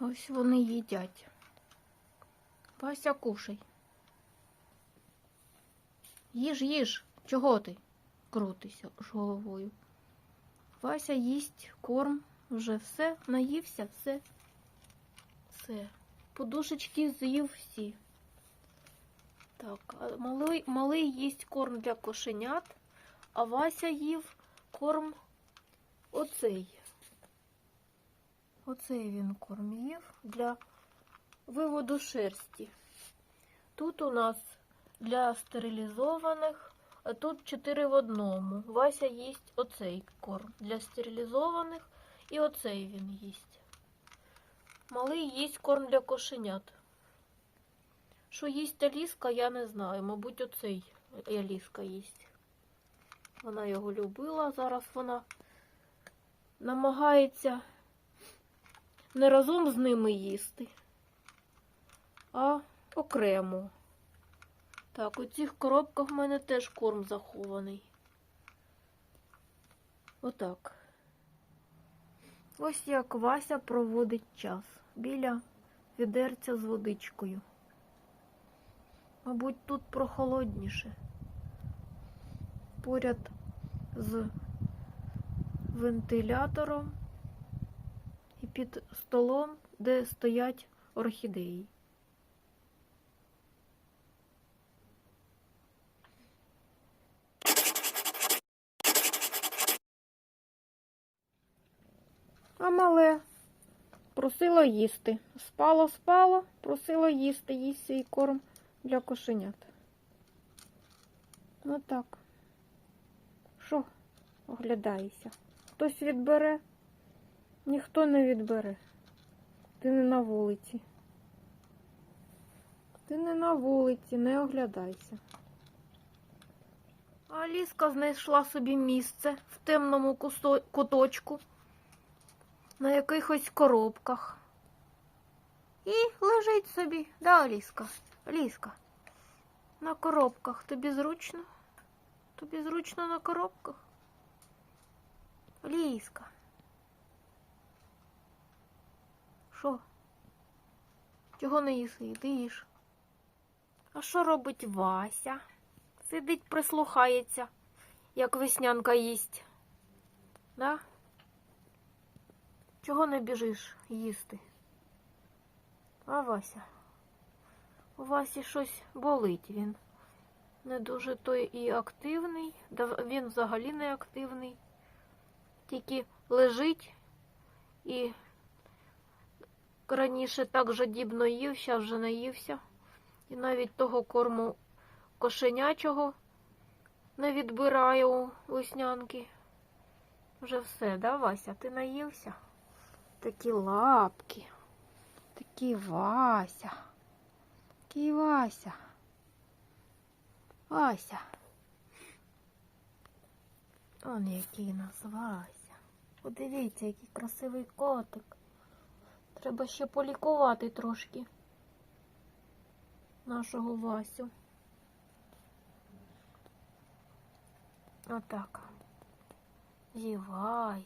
Ось вони їдять. Вася, кушай. Їж, їж. Чого ти крутишся ж головою? Вася їсть корм, вже все, наївся, все. Все. Подушечки з'їв всі. Так, малий, малий їсть корм для кошенят, а Вася їв корм оцей. Оцей він корм їв для виводу шерсті. Тут у нас для стерилізованих, а тут 4 в одному. Вася їсть оцей корм для стерилізованих і оцей він їсть. Малий їсть корм для кошенят. Що їсть Аліска, я не знаю. Мабуть, оцей Аліска їсть. Вона його любила. Зараз вона намагається не разом з ними їсти, а окремо. Так, у цих коробках в мене теж корм захований. Отак. Ось як Вася проводить час біля відерця з водичкою. Мабуть, тут прохолодніше. Поряд з вентилятором і під столом, де стоять орхідеї. А мале просило їсти. Спало, спало, просило їсти, їсть свій корм для кошенят. Ну так. Що оглядаєшся? Хтось відбере? Ніхто не відбере. Ти не на вулиці. Ти не на вулиці, не оглядайся. Аліска знайшла собі місце в темному куточку на якихось коробках. І лежить собі, да, Аліска? Аліска. На коробках. Тобі зручно? Тобі зручно на коробках? Аліска. Що? Чого не їси? А що робить Вася? Сидить, прислухається, як веснянка їсть. Да? Чого не біжиш їсти? А Вася? У Васі щось болить він. Не дуже той і активний, він взагалі не активний. Тільки лежить і раніше так жадібно їв, зараз вже наївся. І навіть того корму кошенячого не відбирає у веснянки. Вже все, да, Вася? Ти наївся? Такі лапки. Такий Вася. Такий Вася. Вася. Он який у нас Вася. Подивіться, який красивий котик. Треба ще полікувати трошки нашого Васю. Отак. Зіває.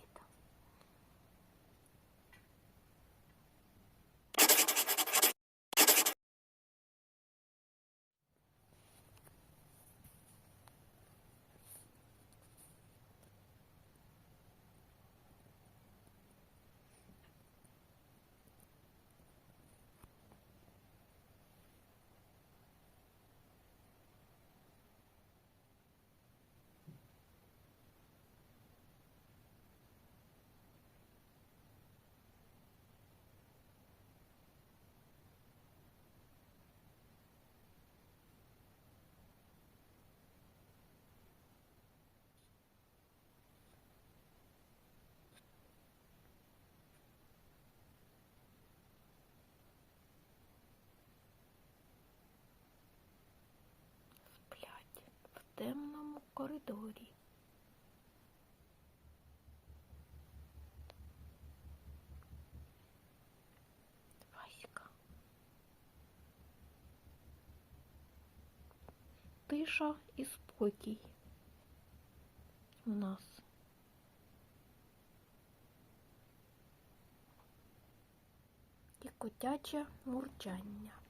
Сплять в темному коридорі. Васька. Тиша і спокій у нас. І котяче мурчання.